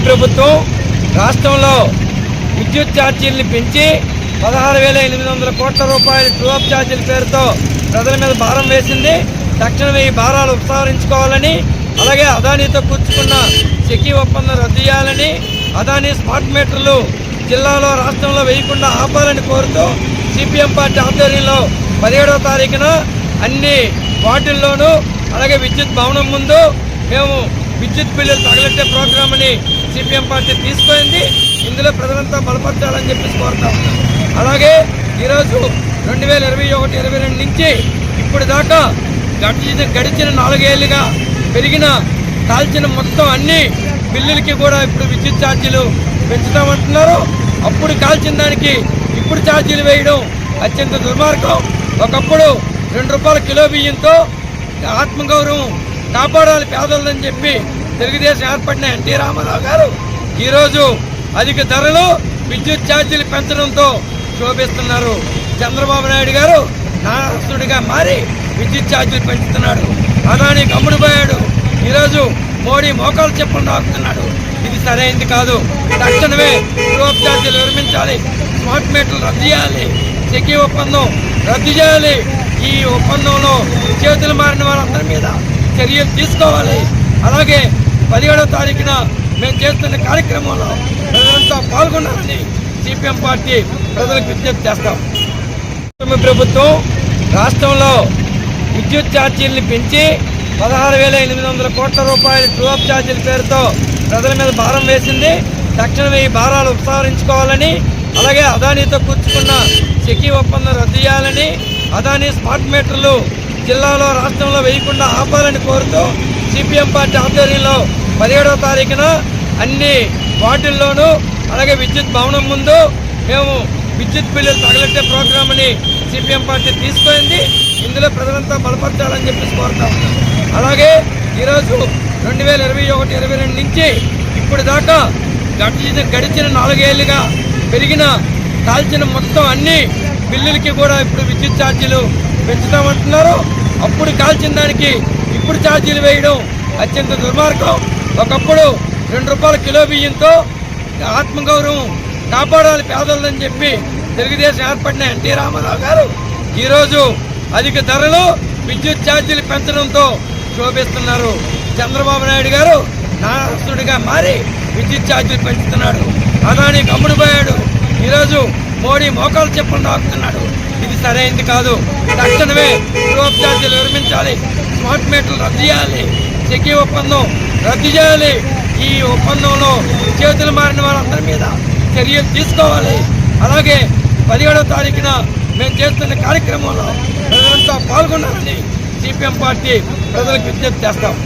ప్రభుత్వం రాష్ట్రంలో విద్యుత్ ఛార్జీలను పెంచి పదహారు వేల ఎనిమిది వందల కోట్ల రూపాయల ట్రూఅప్ ఛార్జీల పేరుతో ప్రజల మీద భారం వేసింది. తక్షణమే ఈ భారాలు ఉపసంహరించుకోవాలని అలాగే అదానీతో కూర్చుకున్న సెకీ ఒప్పందం రద్దు చేయాలని అదానీ స్మార్ట్ మీటర్లు జిల్లాలో రాష్ట్రంలో వేయకుండా ఆపాలని కోరుతూ సిపిఎం పార్టీ ఆధ్వర్యంలో పదిహేడవ తారీఖున అన్ని వార్డుల్లోనూ అలాగే విద్యుత్ భవనం ముందు మేము విద్యుత్ బిల్లులు తగలెట్టే ప్రోగ్రామ్ని సిపిఎం పార్టీ తీసుకుంది ఇందులో ప్రజలంతా బలపరచాలని చెప్పేసి కోరుతా ఉన్నాం. అలాగే ఈరోజు రెండు వేల ఇరవై ఒకటి ఇరవై రెండు నుంచి ఇప్పుడు దాకా గడిచిన గడిచిన నాలుగేళ్ళుగా పెరిగిన కాల్చిన మొత్తం అన్ని బిల్లులకి కూడా ఇప్పుడు విద్యుత్ ఛార్జీలు పెంచుతామంటున్నారు. అప్పుడు కాల్చిన దానికి ఇప్పుడు ఛార్జీలు వేయడం అత్యంత దుర్మార్గం. ఒకప్పుడు రెండు రూపాయల కిలో బియ్యంతో ఆత్మగౌరవం కాపాడాలి పేదలని చెప్పి తెలుగుదేశం ఏర్పడిన ఎన్టీ రామారావు గారు ఈరోజు అధిక ధరలు విద్యుత్ ఛార్జీలు పెంచడంతో శోభిస్తున్నారు. చంద్రబాబు నాయుడు గారు నారాసుడిగా మారి విద్యుత్ ఛార్జీలు పెంచుతున్నాడు. అదాని కమ్ముడిపోయాడు ఈరోజు మోడీ మోకాలు చెప్పులు రాకుతున్నాడు ఇది సరైనది కాదు. తక్షణమే గ్రూప్ ఛార్జీలు విరమించాలి స్మార్ట్ మీటర్లు రద్దు చేయాలి. సెకీ ఒప్పందం రద్దు చేయాలి. ఈ ఒప్పందంలో చేతులు మారిన వారందరి మీద చర్యలు తీసుకోవాలి. అలాగే పదిహేడవ తారీఖున మేము చేస్తున్న కార్యక్రమంలో ప్రజలంతా పాల్గొన్నారని సిపిఎం పార్టీ ప్రజలకు విజ్ఞప్తి చేస్తాం. ప్రభుత్వం రాష్ట్రంలో విద్యుత్ ఛార్జీలను పెంచి పదహారు వేల ఎనిమిది వందల కోట్ల రూపాయల ట్రూఅప్ ఛార్జీల పేరుతో ప్రజల మీద భారం వేసింది. తక్షణమే ఈ భారాలు ఉపసంహరించుకోవాలని అలాగే అదానీతో కూర్చుకున్న సెకీ ఒప్పందం రద్దు చేయాలని అదానీ స్మార్ట్ మీటర్లు జిల్లాలో రాష్ట్రంలో వేయకుండా ఆపాలని కోరుతూ సిపిఎం పార్టీ ఆధ్వర్యంలో పదిహేడవ తారీఖున అన్ని వార్డుల్లోనూ అలాగే విద్యుత్ భవనం ముందు మేము విద్యుత్ బిల్లులు తగలెట్టే ప్రోగ్రామ్ని సిపిఎం పార్టీ తీసుకుంది ఇందులో ప్రజలంతా బలపరచాలని చెప్పేసి కోరుతా ఉన్నాం. అలాగే ఈరోజు రెండు వేల ఇరవై ఒకటి ఇరవై రెండు నుంచి ఇప్పుడు దాకా గడిచిన గడిచిన నాలుగేళ్ళుగా పెరిగిన కాల్చిన మొత్తం అన్ని బిల్లులకి కూడా ఇప్పుడు విద్యుత్ ఛార్జీలు పెంచుతామంటున్నారు. అప్పుడు కాల్చిన దానికి తప్పుడు ఛార్జీలు వేయడం అత్యంత దుర్మార్గం. ఒకప్పుడు రెండు రూపాయల కిలో బియ్యంతో ఆత్మగౌరవం కాపాడాలి పేదలని చెప్పి తెలుగుదేశం ఏర్పడిన ఎన్టీ రామారావు గారు. ఈరోజు అధిక ధరలు విద్యుత్ ఛార్జీలు పెంచడంతో శోభిస్తున్నారు. చంద్రబాబు నాయుడు గారు నారస్తుడిగా మారి విద్యుత్ ఛార్జీలు పెంచుతున్నాడు. అదాని కమ్ముడిపోయాడు ఈరోజు మోడీ మోకాలు చెప్పులు రాకుతున్నాడు ఇది సరైనది కాదు. తక్షణమే గ్రూప్ ఛార్జీలు విరమించాలి. స్మార్ట్ మీటర్లు రద్దు చేయాలి. సెకీ ఒప్పందం రద్దు చేయాలి. ఈ ఒప్పందంలో చేతులు మారిన వారందరి మీద చర్యలు తీసుకోవాలి. అలాగే పదిహేడవ తారీఖున మేము చేస్తున్న కార్యక్రమంలో ప్రజలంతా పాల్గొన్నారని సిపిఎం పార్టీ ప్రజలకు విజ్ఞప్తి చేస్తాం.